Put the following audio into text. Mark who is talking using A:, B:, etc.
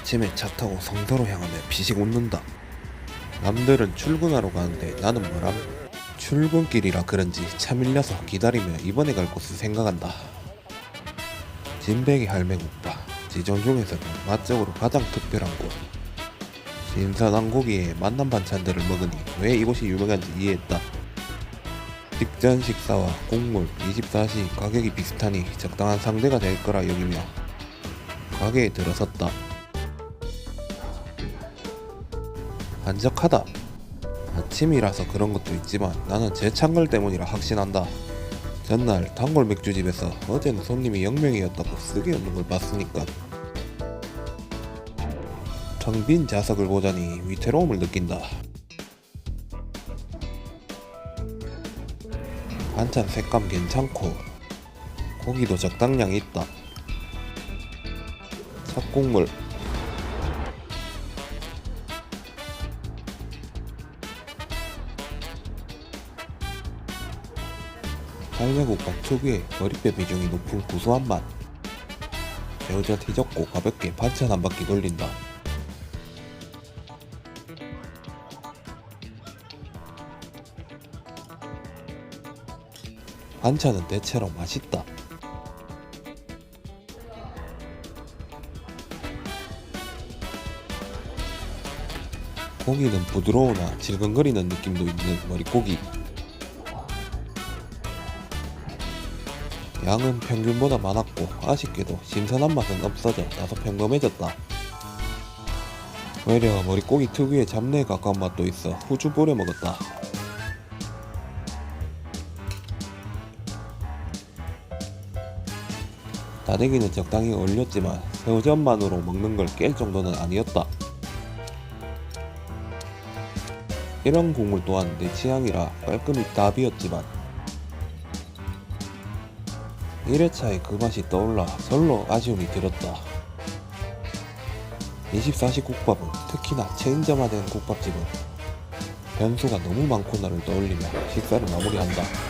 A: 아침에 차 타고 성서로 향하며 비식 웃는다. 남들은 출근하러 가는데 나는 뭐람? 출근길이라 그런지 차 밀려서 기다리며 이번에 갈 곳을 생각한다. 진백이 할매국밥. 지정 중에서도 맛적으로 가장 특별한 곳. 신선한 고기에 맛난 반찬들을 먹으니 왜 이곳이 유명한지 이해했다. 직전 식사와 국물 24시 가격이 비슷하니 적당한 상대가 될 거라 여기며 가게에 들어섰다. 한적하다. 아침이라서 그런 것도 있지만 나는 제 창걸 때문이라 확신한다. 전날 단골 맥주집에서 어제는 손님이 0명이었다고 쓰게 없는 걸 봤으니까 텅빈 좌석을 보자니 위태로움을 느낀다. 반찬 색감 괜찮고 고기도 적당량 있다. 찹국물 할매국밥 특유의 머리뼈 비중이 높은 구수한 맛. 새우젓 휘젓고 가볍게 반찬 한 바퀴 돌린다. 반찬은 대체로 맛있다. 고기는 부드러우나 질근거리는 느낌도 있는 머릿고기 양은 평균보다 많았고 아쉽게도 신선한 맛은 없어져 다소 평범해졌다. 외려 머릿고기 특유의 잡내에 가까운 맛도 있어 후주 뿌려 먹었다. 다대기는 적당히 얼렸지만 새우젓만으로 먹는 걸 깰 정도는 아니었다. 이런 국물 또한 내 취향이라 깔끔히 답이었지만 1회차에 그 맛이 떠올라 절로 아쉬움이 들었다. 24시 국밥은 특히나 체인점화된 국밥집은 변수가 너무 많고 나를 떠올리며 식사를 마무리한다.